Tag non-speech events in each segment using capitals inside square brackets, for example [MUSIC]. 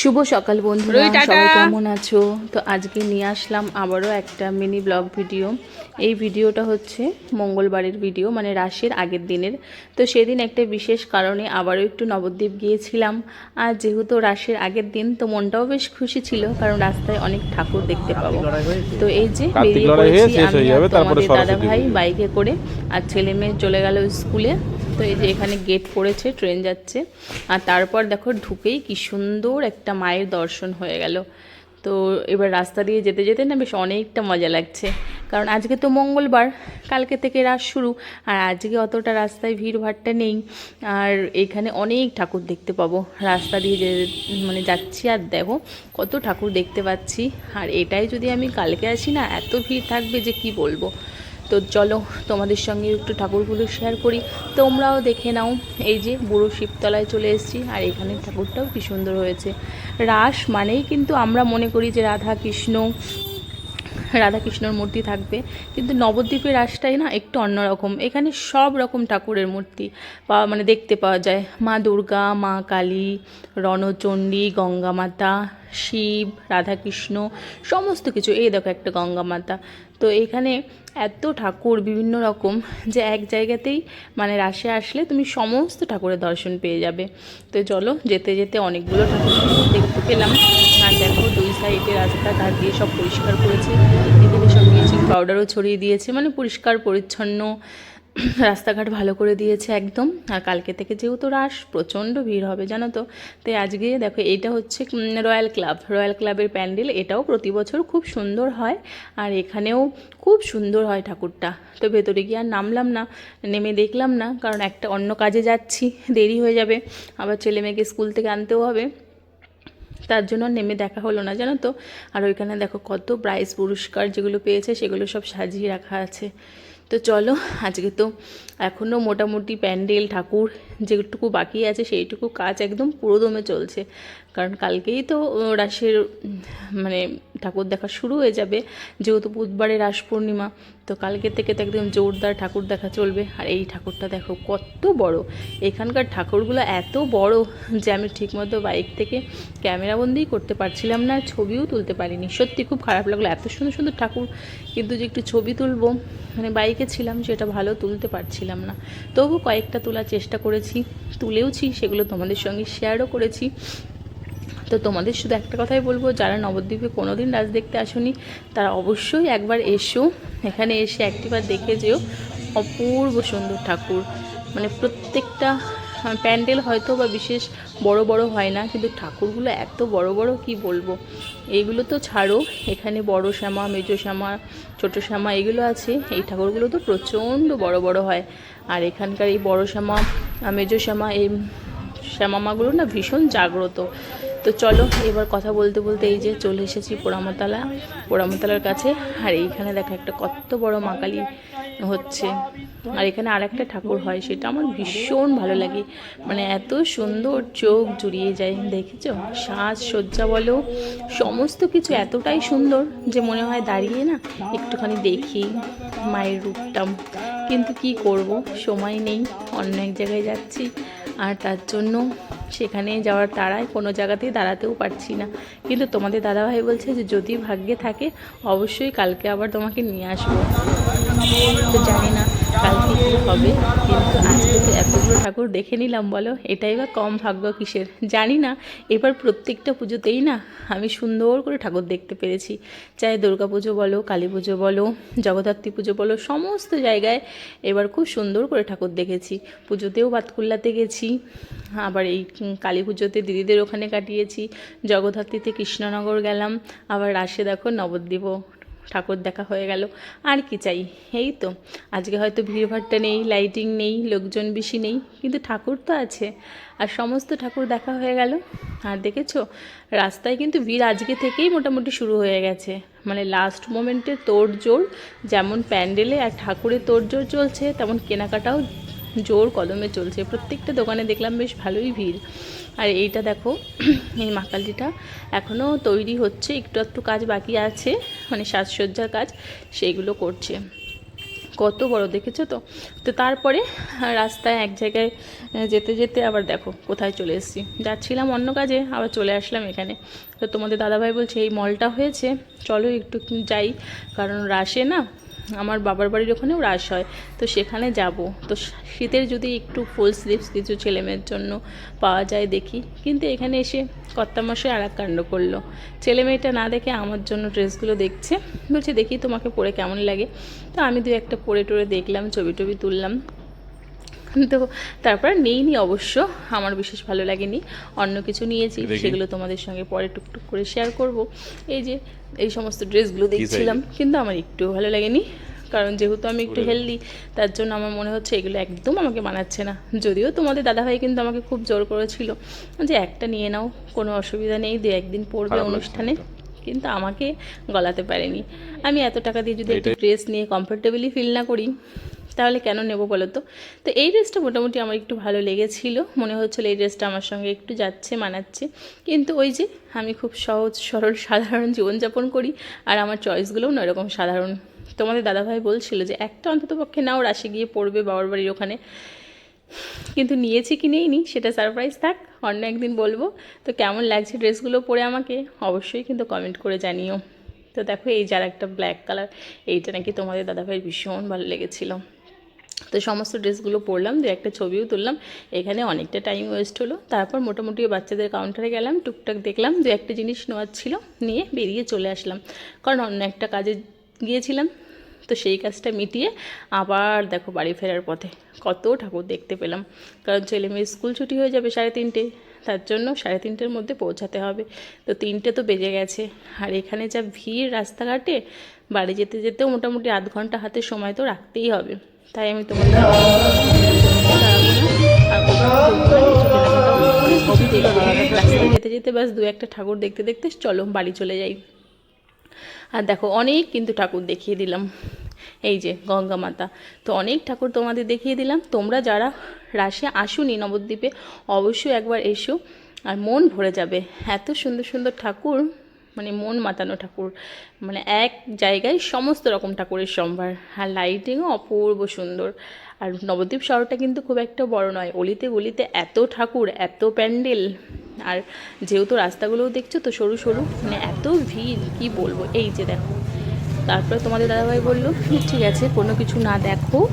শুভ সকাল বন্ধুরা সবাই কেমন আছো? তো আজকে নিয়ে আসলাম আবারও একটা মিনি ব্লগ ভিডিও এই ভিডিওটা হচ্ছে মঙ্গলবারের ভিডিও মানে রাশির আগের দিনের। তো সেদিন একটা বিশেষ কারণে আবারও একটু নবদ্বীপ গিয়েছিলাম। আর যেহেতু রাশির আগের দিন তো মনটাও বেশ খুশি ছিল কারণ রাস্তায় অনেক ঠাকুর দেখতে পাবো। তো এই যে বেরিয়ে পড়েছি আমি হয়ে দাদা ভাই বাইকে করে আর ছেলে মেয়ে চলে গেল স্কুলে। তো এই যে এখানে গেট পড়েছে ট্রেন যাচ্ছে। আর তারপর দেখো ঢুকেই কি সুন্দর একটা মায়ের দর্শন হয়ে গেল। তো এবার রাস্তা দিয়ে যেতে যেতে না বেশ অনেকটা মজা লাগছে। কারণ আজকে তো মঙ্গলবার, কালকে থেকে রাস শুরু। আর আজকে অতটা রাস্তায় ভিড় ভাট্টা নেই। আর এখানে অনেক ঠাকুর দেখতে পাবো। রাস্তা দিয়ে যে মানে যাচ্ছি আর দেখো কত ঠাকুর দেখতে পাচ্ছি। আর এটাই যদি আমি কালকে আসি না, এত ভিড় থাকবে যে কি বলব? তো চলো তোমাদের সঙ্গে একটু ঠাকুরগুলো শেয়ার করি। তোমরাও দেখে নাও, এই যে বুড়ো শিবতলায় চলে এসেছি আর এখানের ঠাকুরটাও কি সুন্দর হয়েছে। রাস মানেই কিন্তু আমরা মনে করি যে রাধা কৃষ্ণ রাধাকৃষ্ণর মূর্তি থাকবে। কিন্তু নবদ্বীপের রাসটাই না একটু অন্যরকম। এখানে সব রকম ঠাকুরের মূর্তি পাওয়া মানে দেখতে পাওয়া যায়। মা দুর্গা, মা কালী, রণচণ্ডী গঙ্গা মাতা শিব, রাধাকৃষ্ণ, সমস্ত কিছু। এই দেখো একটা গঙ্গা মাতা। তো এখানে এত ঠাকুর বিভিন্ন রকম যে এক জায়গাতেই মানে রাশে আসলে তুমি সমস্ত ঠাকুরের দর্শন পেয়ে যাবে। তো চলো যেতে যেতে অনেকগুলো ঠাকুর দেখতে পেলাম। আর দেখো দুই সাইডে রাস্তাঘাট দিয়ে সব পরিষ্কার করেছে। এদিকে সব ব্লিচিং পাউডারও ছড়িয়ে দিয়েছে। মানে পরিষ্কার, পরিচ্ছন্ন রাস্তাঘাট ভালো করে দিয়েছে একদম। আর কালকে থেকে যেহেতু রাস প্রচণ্ড ভিড় হবে, জানো তো? তাই আজকে দেখো এটা হচ্ছে রয়্যাল ক্লাব রয়্যাল ক্লাবের প্যান্ডেল, এটাও প্রতি বছর খুব সুন্দর হয়। আর এখানেও খুব সুন্দর হয় ঠাকুরটা। তো ভেতরে গিয়ে আর নামলাম না, নেমে দেখলাম না, কারণ একটা অন্য কাজে যাচ্ছি, দেরি হয়ে যাবে। আবার ছেলে মেয়েকে স্কুল থেকে আনতেও হবে। তার জন্য নেমে দেখা হলো না, জানো তো? আর ওইখানে দেখো কত প্রাইজ পুরস্কার যেগুলো পেয়েছে, সেগুলো সব সাজিয়ে রাখা আছে। তো চলো, আজকে তো এখনও মোটামুটি প্যান্ডেল, ঠাকুর যেটুকু বাকি আছে সেইটুকু কাজ একদম পুরোদমে চলছে। কারণ কালকেই তো রাশের মানে ঠাকুর দেখা শুরু হয়ে যাবে, যেহেতু বুধবারে রাস পূর্ণিমা, তো কালকে থেকে তো একদম জোরদার ঠাকুর দেখা চলবে। আর এই ঠাকুরটা দেখো কত বড়। এখানকার ঠাকুরগুলো এত বড় যে আমি ঠিকমতো বাইক থেকে ক্যামেরাবন্দিই করতে পারছিলাম না ছবিও তুলতে পারিনি। সত্যি খুব খারাপ লাগল। এত সুন্দর সুন্দর ঠাকুর, কিন্তু যে একটু ছবি তুলবো মানে বাইকে ছিলাম, সেটা ভালো তুলতে পারছিলাম না। তবু কয়েকটা তোলার চেষ্টা করেছি, তুলেওছি, সেগুলো তোমাদের সঙ্গে শেয়ারও করেছি। তো তোমাদের শুধু একটা কথাই বলব, যারা নবদ্বীপে কোনো দিন রাজ দেখতে আসনি, তারা অবশ্যই একবার এসো। এখানে এসে একটিবার দেখে যেও। অপূর্ব সুন্দর ঠাকুর। মানে প্রত্যেকটা প্যান্ডেল হয়তো বা বিশেষ বড় বড় হয় না, কিন্তু ঠাকুরগুলো এত বড় বড়, কি বলব? এইগুলো তো ছাড়ো। এখানে বড় শ্যামা, মেজো শ্যামা, ছোটো শ্যামা, এগুলো আছে। এই ঠাকুরগুলো তো প্রচণ্ড বড় বড় হয়। আর এখানকার এই বড় শ্যামা, মেজো শ্যামা, এই শ্যামামাগুলো না ভীষণ জাগ্রত। তো চলো, এবার কথা বলতে বলতে এই যে চলে এসেছি পোড়ামতলা। পোড়ামতলার কাছে। আর এইখানে দেখো একটা কত বড় মা কালী হচ্ছে। আর এখানে আর একটা ঠাকুর হয়, সেটা আমার ভীষণ ভালো লাগে। মানে এত সুন্দর চোখ জুড়িয়ে যায়, দেখেছ? সাজ সজ্জা বলো, সমস্ত কিছু এতটাই সুন্দর যে মনে হয় দাঁড়িয়ে না একটুখানি দেখি মায়ের রূপটা। কিন্তু কি করব? সময় নেই, অন্য এক জায়গায় যাচ্ছি। আর তার জন্য সেখানে যাওয়ার তাড়ায় কোনো জায়গাতেই দাঁড়াতেও পারছি না। কিন্তু তোমাদের দাদাভাই বলছে যে যদি ভাগ্যে থাকে, অবশ্যই কালকে আবার তোমাকে নিয়ে আসব। তো জানি না। কালকে কী হবে, কিন্তু আজকে তো এতগুলো ঠাকুর দেখে নিলাম বলো, এটাই বা কম ভাগ্য কিসের? জানি না, এবার প্রত্যেকটা পুজোতেই না আমি সুন্দর করে ঠাকুর দেখতে পেরেছি। চাই দুর্গা পুজো বলো, কালী পুজো বলো, জগদ্ধাত্রী পুজো বলো, সমস্ত জায়গায় এবার খুব সুন্দর করে ঠাকুর দেখেছি। পুজোতেও বাতকুল্লাতে গেছি, আবার এই কালী পুজোতে দিদিদের ওখানে কাটিয়েছি, জগদ্ধাত্রীতে কৃষ্ণনগর গেলাম, আবার রাশে দেখো নবদ্বীপও। ঠাকুর দেখা হয়ে গেল। আর কি চাই? এই তো। আজকে হয়তো ভিড়ভাট্টা নেই লাইটিং নেই, লোকজন বেশি নেই, কিন্তু ঠাকুর তো আছে। আর সমস্ত ঠাকুর দেখা হয়ে গেল। আর দেখেছ? রাস্তায় কিন্তু ভিড় আজকে থেকেই মোটামুটি শুরু হয়ে গেছে। মানে লাস্ট মোমেন্টে তোড়জোড়, যেমন প্যান্ডেলে আর ঠাকুরের তোড়জোড় চলছে, তেমন কেনাকাটাও জোর কদমে চলছে। প্রত্যেকটা দোকানে দেখলাম বেশ ভালোই ভিড়। আর এইটা দেখো, [CLEARS THROAT] এই মাকালিটা এখনও তৈরি হচ্ছে। একটু একটু কাজ বাকি আছে মানে সাজসজ্জার কাজ, সেইগুলো করছে। কত বড় দেখেছ তো? তো তারপরে রাস্তায় এক জায়গায় যেতে যেতে আবার দেখো কোথায় চলে এসেছি। যাচ্ছিলাম অন্য কাজে, আবার চলে আসলাম এখানে। তো তোমাদের দাদাভাই বলছে, এই মলটা হয়েছে, চলো একটু যাই। কারণ রাশে না আমার বাবার বাড়ির ওখানেও রাশ হয়, তো সেখানে যাব। তো শীতের যদি একটু ফুল স্লিভস কিছু ছেলেমেয়ের জন্য পাওয়া যায় দেখি। কিন্তু এখানে এসে কর্তামশাই আর এক কাণ্ড করল। ছেলেমেয়েটা না দেখে আমার জন্য ড্রেসগুলো দেখছে। বলছে, দেখি তোমাকে পরে কেমন লাগে। তো আমি দু একটা পরে টরে দেখলাম, ছবি টবি তুললাম। তো তারপর নেইনি অবশ্য আমার বিশেষ ভালো লাগেনি। অন্য কিছু নিয়েছি সেগুলো তোমাদের সঙ্গে পরে টুকটুক করে শেয়ার করব। এই যে এই সমস্ত ড্রেসগুলো দেখছিলাম কিন্তু আমার একটু ভালো লাগেনি। কারণ যেহেতু আমি একটু হেলদি তার জন্য আমার মনে হচ্ছে এগুলো একদম আমাকে মানাচ্ছে না। যদিও তোমাদের দাদাভাই কিন্তু আমাকে খুব জোর করেছিল যে একটা নিয়ে নাও কোনো অসুবিধা নেই দু একদিন পড়বে অনুষ্ঠানে। কিন্তু আমাকে গলাতে পারেনি। আমি এত টাকা দিয়ে যদি একটা ড্রেস নিয়ে কমফোর্টেবলি ফিল না করি তাহলে কেন নেব বলো তো? তো এই ড্রেসটা মোটামুটি আমার একটু ভালো লেগেছিল। মনে হচ্ছিল এই ড্রেসটা আমার সঙ্গে একটু যাচ্ছে, মানাচ্ছে। কিন্তু ওই যে আমি খুব সহজ, সরল, সাধারণ জীবনযাপন করি আর আমার চয়েসগুলোও না এরকম সাধারণ। তোমাদের দাদাভাই বলছিল যে, একটা অন্তত পক্ষে নাও, রাশি গিয়ে পড়বে বাবার বাড়ির ওখানে। কিন্তু নিয়েছি কি নেইনি, সেটা সারপ্রাইজ থাক, অন্য একদিন বলব। তো কেমন লাগছে ড্রেসগুলো পরে আমাকে? অবশ্যই কিন্তু কমেন্ট করে জানিও। তো দেখো, এই যার একটা ব্ল্যাক কালার এইটা নাকি তোমাদের দাদাভাইয়ের ভীষণ ভালো লেগেছিলো। তো সমস্ত ড্রেসগুলো পরলাম, দু একটা ছবিও তুললাম। এখানে অনেকটা টাইম ওয়েস্ট হলো। তারপর মোটামুটি বাচ্চাদের কাউন্টারে গেলাম, টুকটাক দেখলাম দু একটা জিনিস নেওয়ার ছিল, নিয়ে বেরিয়ে চলে আসলাম। কারণ অন্য একটা কাজে গিয়েছিলাম, তো সেই কাজটা মিটিয়ে আবার দেখো বাড়ি ফেরার পথে কত ঠাকুর দেখতে পেলাম। কারণ ছেলে মেয়ে স্কুল ছুটি হয়ে যাবে সাড়ে তিনটে, তার জন্য সাড়ে তিনটের মধ্যে পৌঁছাতে হবে। তো তিনটে তো বেজে গেছে। আর এখানে যা ভিড় রাস্তাঘাটে, বাড়ি যেতে যেতেও মোটামুটি আধ ঘণ্টা হাতে সময় তো রাখতেই হবে। তাই আমি তোমাদের যেতে যেতে বাস দু একটা ঠাকুর দেখতে দেখতে চলো বাড়ি চলে যাই। আর দেখো অনেক কিন্তু ঠাকুর দেখিয়ে দিলাম। এই যে গঙ্গা মাতা। তো অনেক ঠাকুর তোমাদের দেখিয়ে দিলাম। তোমরা যারা রাশে আসুনি নবদ্বীপে, অবশ্যই একবার এসো। আর মন ভরে যাবে। এত সুন্দর সুন্দর ঠাকুর মানে মন মাতানো ঠাকুর। মানে এক জায়গায় সমস্ত রকম ঠাকুরের সম্ভার। আর লাইটিংও অপূর্ব সুন্দর। আর নবদ্বীপ শহরটা কিন্তু খুব একটা বড় নয়। অলিতে গলিতে এত ঠাকুর, এত প্যান্ডেল। আর যেহেতু রাস্তাগুলোও দেখছ তো সরু সরু মানে এত ভিড়, কি বলব? এই যে দেখো। তারপরে তোমাদের দাদাভাই বলল, ঠিক আছে, কোনো কিছু না দেখো।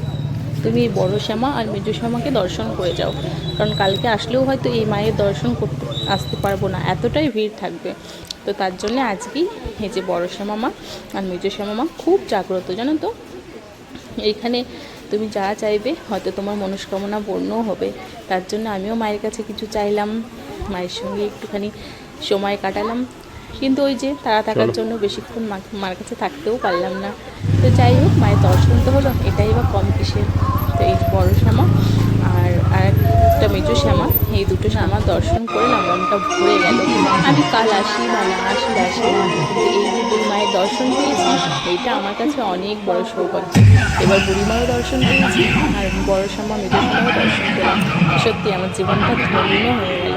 তুমি বড় শ্যামা আর মেজো শ্যামাকে দর্শন করে যাও। কারণ কালকে আসলেও হয়তো এই মায়ের দর্শন করতে, আসতে পারব না। এতটাই ভিড় থাকবে। তো তার জন্য আজকেই এই যে বড় শ্যামা মা আর মেজো শ্যামা মা খুব জাগ্রত জানো তো? এইখানে তুমি যা চাইবে হয়তো তোমার মনস্কামনা পূর্ণও হবে। তার জন্য আমিও মায়ের কাছে কিছু চাইলাম মায়ের সঙ্গে একটুখানি সময় কাটালাম। কিন্তু ওই যে তারা থাকার জন্য বেশিক্ষণ মা- মার কাছে থাকতেও পারলাম না। তো যাই হোক মায়ের দর্শন তো হলো এটাই বা কম কিসের? তো এই বড় শ্যামা একটা মেজো শ্যামা। এই দুটো শ্যামা দর্শন করে না মনটা ভরে গেল। আমি কাল আসি মানে আসি আসি। এই যে বুড়িমায়ের মায়ের দর্শন পেয়েছি, এইটা আমার কাছে অনেক বড় সৌভাগ্য। এবার বুড়িমারও দর্শন পেয়েছি, আর বড় শ্যামা, মেজো শ্যামাও দর্শন পেলাম। সত্যি, আমার জীবনটা ধন্য হয়ে গেল।